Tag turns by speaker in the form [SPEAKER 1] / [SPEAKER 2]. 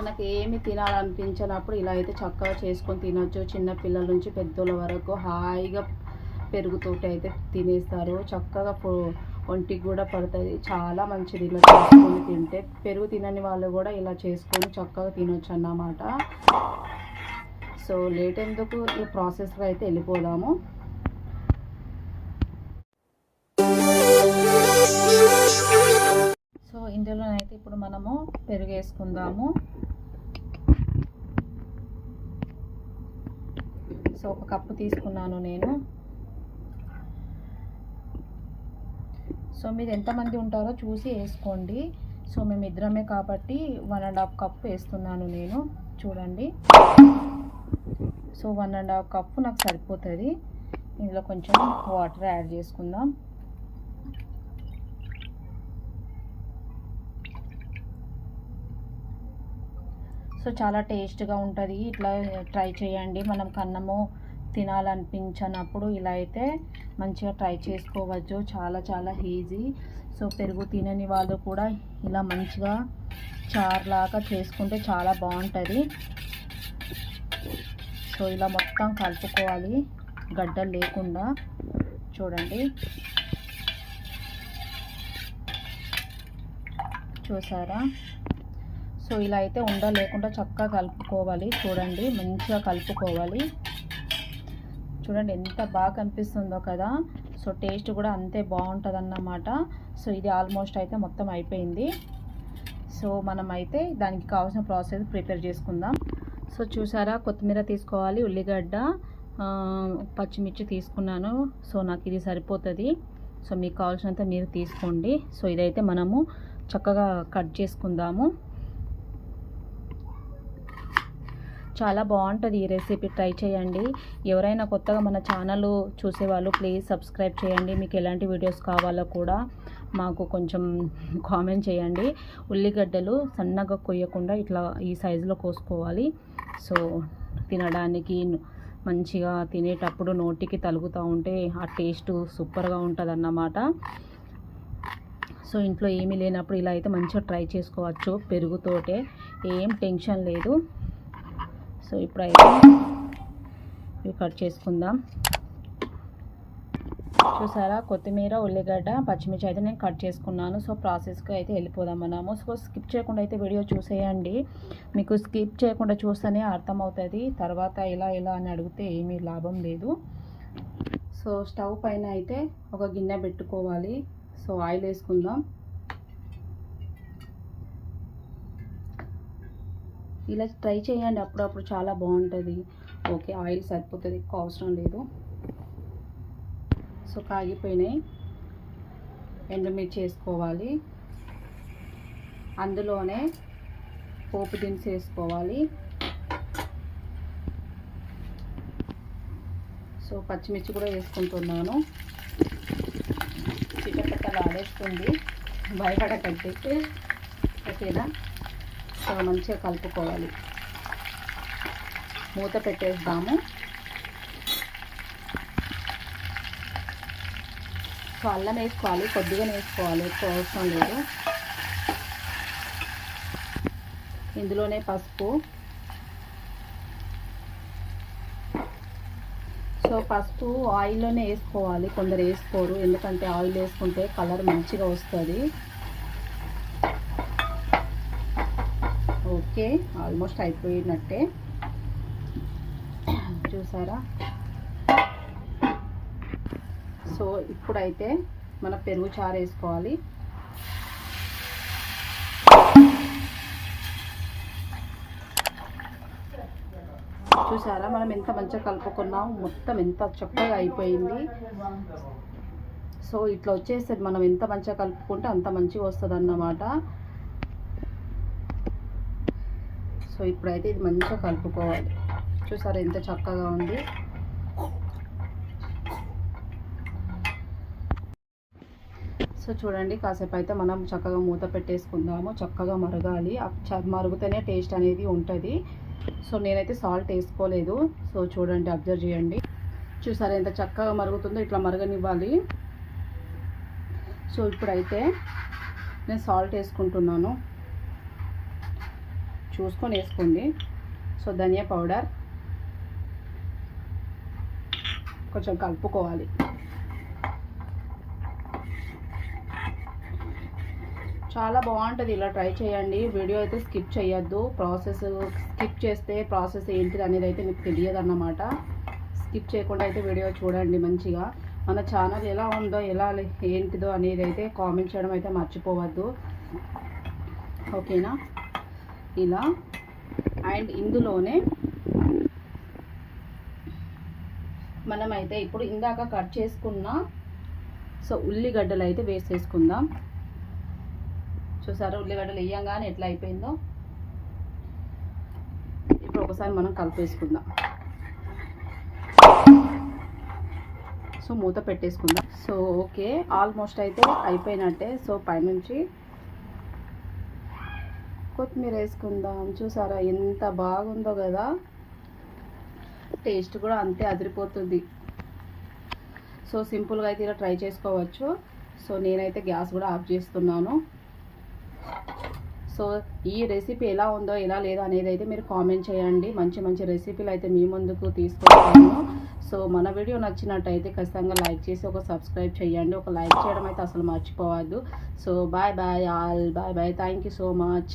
[SPEAKER 1] మనకి ఏమి తినాలనిపించినప్పుడు ఇలా అయితే చక్కగా చేసుకొని తినొచ్చు. చిన్నపిల్లల నుంచి పెద్దోళ్ళ వరకు హాయిగా పెరుగుతోటి అయితే తినేస్తారు. చక్కగా ఒంటికి కూడా పడుతుంది. చాలా మంచిది ఇలా చేసుకొని తింటే. పెరుగు తినని వాళ్ళు కూడా ఇలా చేసుకొని చక్కగా తినొచ్చు అన్నమాట. సో లేట్ ఎందుకు? ఈ ప్రాసెస్లో అయితే వెళ్ళిపోదాము. సో ఇందులోనైతే ఇప్పుడు మనము పెరుగు వేసుకుందాము సో ఒక కప్పు తీసుకున్నాను నేను. సో మీరు ఎంతమంది ఉంటారో చూసి వేసుకోండి. సో మేము ఇద్దరమే కాబట్టి వన్ అండ్ హాఫ్ కప్ వేస్తున్నాను నేను. చూడండి. So one and half cup నాకు సరిపోతుంది. ఇందులో కొంచెం వాటర్ యాడ్ చేసుకుందాం. సో చాలా టేస్ట్గా ఉంటుంది. ఇట్లా ట్రై చేయండి. మనం కన్నము తినాలనిపించినప్పుడు ఇలా అయితే మంచిగా ట్రై చేసుకోవచ్చు. చాలా చాలా ఈజీ. సో పెరుగు తినని వాళ్ళు కూడా ఇలా మంచిగా చారులాగా చేసుకుంటే చాలా బాగుంటుంది. సో ఇలా మొత్తం కలుపుకోవాలి. గడ్డలు లేకుండా చూడండి. చూసారా? సో ఇలా అయితే ఉండ లేకుండా చక్కగా కలుపుకోవాలి. చూడండి మంచిగా కలుపుకోవాలి. చూడండి ఎంత బాగా కనిపిస్తుందో కదా. సో టేస్ట్ కూడా అంతే బాగుంటుంది అన్నమాట సో ఇది ఆల్మోస్ట్ అయితే మొత్తం అయిపోయింది. సో మనం అయితే దానికి కావాల్సిన ప్రాసెస్ ప్రిపేర్ చేసుకుందాం. సో చూసారా కొత్తిమీర తీసుకోవాలి ఉల్లిగడ్డ పచ్చిమిర్చి తీసుకున్నాను. సో నాకు ఇది సరిపోతుంది. సో మీకు కావాల్సినంత మీరు తీసుకోండి. సో ఇదైతే మనము చక్కగా కట్ చేసుకుందాము. చాలా బాగుంటుంది ఈ రెసిపీ. ట్రై చేయండి. ఎవరైనా కొత్తగా మన ఛానల్ చూసేవాళ్ళు ప్లీజ్ సబ్స్క్రైబ్ చేయండి. మీకు ఎలాంటి వీడియోస్ కావాలో కూడా మాకు కొంచెం కామెంట్ చేయండి. ఉల్లిగడ్డలు సన్నగా కొయ్యకుండా ఇట్లా ఈ సైజులో కోసుకోవాలి. సో తినడానికి మంచిగా తినేటప్పుడు నోటికి తలుగుతూ ఉంటే ఆ టేస్ట్ సూపర్గా ఉంటుంది అన్నమాట సో ఇంట్లో ఏమీ లేనప్పుడు ఇలా అయితే మంచిగా ట్రై చేసుకోవచ్చు పెరుగుతోటే ఏం టెన్షన్ లేదు. సో ఇప్పుడైతే ఇవి కట్ చేసుకుందాం. చూసారా? కొత్తిమీర ఉల్లిగడ్డ పచ్చిమిర్చి అయితే నేను కట్ చేసుకున్నాను. సో ప్రాసెస్కి అయితే వెళ్ళిపోదాం మనము సో స్కిప్ చేయకుండా అయితే వీడియో చూసేయండి. మీకు స్కిప్ చేయకుండా చూస్తేనే అర్థమవుతుంది. తర్వాత ఇలా ఇలా అని అడిగితే ఏమీ లాభం లేదు. సో స్టవ్ పైన అయితే ఒక గిన్నె పెట్టుకోవాలి. సో ఆయిల్ వేసుకుందాం. ఇలా ట్రై చేయండి అప్పుడప్పుడు చాలా బాగుంటుంది. ఓకే ఆయిల్ సరిపోతుంది ఎక్కువ అవసరం లేదు. సో కాగిపోయినాయి. ఎండుమిర్చి వేసుకోవాలి. అందులోనే పోపు దినుసు వేసుకోవాలి. సో పచ్చిమిర్చి కూడా వేసుకుంటున్నాను. చికెన్ చిట్టపెట్టలు ఆడేస్తుంది. భయపడకంటే ఓకేనా? సో మంచిగా కలుపుకోవాలి. మూత పెట్టేద్దాము. సో అల్లం వేసుకోవాలి కొద్దిగా వేసుకోవాలి ఎక్కువ అవసరం లేదు. ఇందులోనే పసుపు. సో పసుపు ఆయిల్లోనే వేసుకోవాలి కొందరు వేసుకోరు. ఎందుకంటే ఆయిల్ వేసుకుంటే కలర్ మంచిగా వస్తుంది. ఓకే ఆల్మోస్ట్ అయిపోయినట్టే. చూసారా? సో ఇప్పుడైతే మన పెరుగు చారు వేసుకోవాలి. చూసారా? మనం ఎంత మంచిగా కలుపుకున్నాం? మొత్తం ఎంత చక్కగా అయిపోయింది. సో ఇట్లా వచ్చేస్తుంది. మనం ఎంత మంచిగా కలుపుకుంటే అంత మంచిగా వస్తుంది అన్నమాట సో ఇప్పుడైతే ఇది మంచిగా కలుపుకోవాలి. చూసారా ఎంత చక్కగా ఉంది. సో చూడండి కాసేపు అయితే మనం చక్కగా మూత పెట్టేసుకుందాము. చక్కగా మరగాలి. చ- మరుగుతేనే టేస్ట్ అనేది ఉంటుంది. సో నేనైతే సాల్ట్ వేసుకోలేదు. సో చూడండి అబ్జర్వ్ చేయండి. చూసారా ఎంత చక్కగా మరుగుతుందో ఇట్లా మరగనివ్వాలి. సో ఇప్పుడైతే నేను సాల్ట్ వేసుకుంటున్నాను. చూసుకొని వేసుకోండి. సో ధనియా పౌడర్. కొంచెం కలుపుకోవాలి. చాలా బాగుంటుంది. ఇలా ట్రై చేయండి. వీడియో అయితే స్కిప్ చేయొద్దు. ప్రాసెస్ స్కిప్ చేస్తే ప్రాసెస్ ఏంటిది అనేది అయితే మీకు తెలియదు అన్నమాట స్కిప్ చేయకుండా అయితే వీడియో చూడండి మంచిగా. మన ఛానల్ ఎలా ఉందో ఎలా ఏంటిదో అనేది అయితే కామెంట్ చేయడం అయితే మర్చిపోవద్దు. ఓకేనా? ఇలా. అండ్ ఇందులోనే మనమైతే ఇప్పుడు ఇందాక కట్ చేసుకున్న సో ఉల్లిగడ్డలు అయితే వేసేసుకుందాం. చూసారా ఉల్లిగడ్డలు వేయంగానే ఎట్లా అయిపోయిందో? ఇప్పుడు ఒకసారి మనం కలిపేసుకుందాం. సో మూత పెట్టేసుకుందాం. సో ఓకే ఆల్మోస్ట్ అయితే అయిపోయినట్టే. సో పైనుంచి కొత్తిమీర వేసుకుందాం. చూసారా ఎంత బాగుందో కదా? టేస్ట్ కూడా అంతే అదిరిపోతుంది. సో సింపుల్గా అయితే ఇలా ట్రై చేసుకోవచ్చు. సో నేనైతే గ్యాస్ కూడా ఆఫ్ చేస్తున్నాను. సో ఈ రెసిపీ ఎలా ఉందో ఎలా లేదో అనేది అయితే మీరు కామెంట్ చేయండి. మంచి మంచి రెసిపీలు అయితే మీ ముందుకు తీసుకొస్తాను. సో మన వీడియో నచ్చినట్టయితే ఖచ్చితంగా లైక్ చేసి ఒక సబ్స్క్రైబ్ చేయండి. ఒక లైక్ చేయడం అయితే అసలు మర్చిపోవద్దు. So bye bye all. Bye bye. Thank you so much.